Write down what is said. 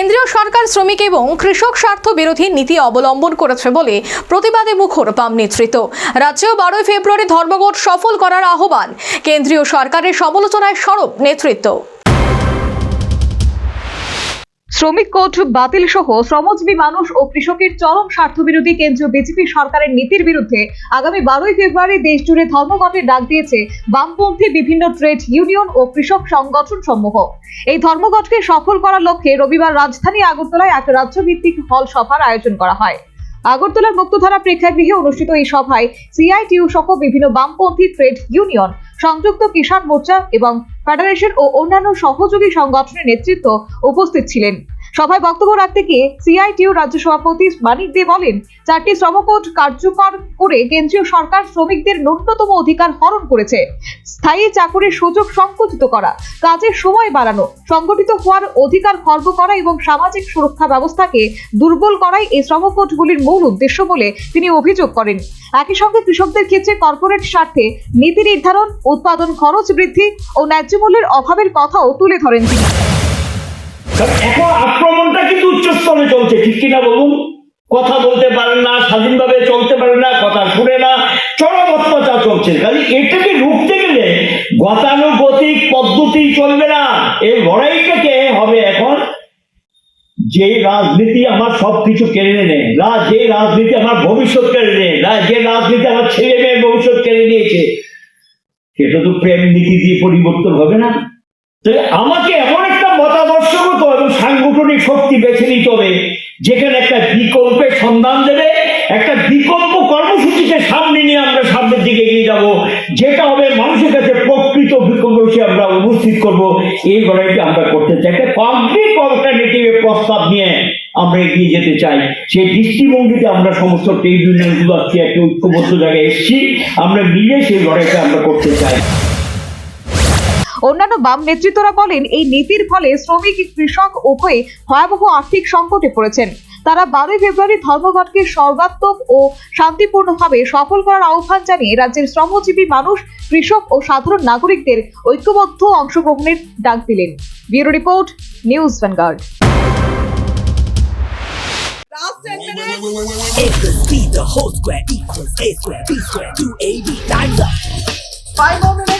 কেন্দ্রীয় সরকার শ্রমিক এবং কৃষক স্বার্থ বিরোধী নীতি অবলম্বন করেছে বলে প্রতিবাদে মুখর বাম নেতৃত্ব। রাজ্যেও বারোই ফেব্রুয়ারি ধর্মঘট সফল করার আহ্বান কেন্দ্রীয় সরকারের সমালোচনায় সরব নেতৃত্ব। শ্রমিক কোর্ট বাতিল সহ শ্রমজীবী মানুষ ও কৃষকের চরম স্বার্থবিরোধী কেন্দ্রীয় বিজেপি সরকারের নীতির বিরুদ্ধে আগামী বারোই ফেব্রুয়ারি দেশ জুড়ে ধর্মঘটের ডাক দিয়েছে বামপন্থী বিভিন্ন ট্রেড ইউনিয়ন ও কৃষক সংগঠন সমূহ এই ধর্মঘটকে সফল করার লক্ষ্যে রবিবার রাজধানী আগরতলায় এক রাজ্যভিত্তিক হল সভার আয়োজন করা হয়। আগরতলার মুক্তধারা প্রেক্ষাগৃহে অনুষ্ঠিত এই সভায় সিআইটিউ সহ বিভিন্ন বামপন্থী ট্রেড ইউনিয়ন, সংযুক্ত কিষাণ মোর্চা এবং ফেডারেশন ও অন্যান্য সহযোগী সংগঠনের নেতৃত্ব উপস্থিত ছিলেন। সভায় বক্তব্য রাখতে গিয়ে সিআইটিইউ রাজ্য সভাপতি মানিক দে বলেন, চারটি শ্রমকোড কার্যকর করে কেন্দ্রীয় সরকার শ্রমিকদের ন্যূনতম অধিকার হরণ করেছে। স্থায়ী চাকরির সুযোগ সংকুচিত করা, কাজের সময় বাড়ানো, সংগঠিত হওয়ার অধিকার খর্ব করা এবং সামাজিক সুরক্ষা ব্যবস্থাকে দুর্বল করাই এই শ্রমকোডগুলির মূল উদ্দেশ্য বলে তিনি অভিযোগ করেন। একই সঙ্গে কৃষকদের ক্ষেত্রে কর্পোরেট স্বার্থে নীতি নির্ধারণ, উৎপাদন খরচ বৃদ্ধি ও ন্যায্য মূল্যের অভাবের কথাও তুলে ধরেন তিনি। উচ্চস্তরে চলছে, ঠিক কিনা বলুন? কথা বলতে পারেন না, স্বাধীনভাবে চলতে পারেন না, কথা শুনে না, চরম অত্যাচার চলছে। কাজে এটাকে রুখতে গেলে গতানুগতিক পদ্ধতি চলবে না। এই লড়াইটাকে হবে এখন। যে রাজনীতি আমার সবকিছু কেড়ে নেয় রা- যে রাজনীতি আমার ভবিষ্যৎ কেড়ে নেয় না যে রাজনীতি আমার ছেলে মেয়ের ভবিষ্যৎ কেড়ে নিয়েছে, সেটা তো প্রেম নীতি দিয়ে পরিবর্তন হবে না। তাহলে আমাকে এবং সাংগঠনিক শক্তি বেছে নিতে হবে। যেখানে একটা বিকল্পের সন্ধান দেবে, একটা বিকল্প কর্মসূচিকে সামনে নিয়ে আমরা সামনের দিকে এগিয়ে যাব। যেটা হবে মানুষের কাছে প্রকৃত বিকল্প হিসেবে আমরা উপস্থিত করব। এই লড়াইটি আমরা করতে চাই। একটা কমপ্লিট অল্টারনেটিভের প্রস্তাব নিয়ে আমরা এগিয়ে যেতে চাই। সেই দৃষ্টিভঙ্গিতে আমরা সমস্ত ট্রেড ইউনিয়নগুলো আজকে একটা ঐক্যবদ্ধ জায়গায় এসেছি। আমরা মিলে সেই লড়াইটা আমরা করতে চাই। অন্যান্য বাম নেতৃত্বরা বলেন এই নীতির ফলে শ্রমিক কৃষক উভয়ে ভয়াবহ আর্থিক সংকটে পড়েছেন। তারা বারোই ফেব্রুয়ারি ধর্মঘটকে সর্বাত্মক ও শান্তিপূর্ণভাবে সফল করার আহ্বান জানিয়ে রাজ্যের শ্রমজীবী মানুষ কৃষক ও সাধারণ নাগরিকদের ঐক্যবদ্ধ অংশগ্রহণের ডাক দিলেন। Bureau report news Vanguard. A plus B, the whole square equals A square, B square, 2AB, times up.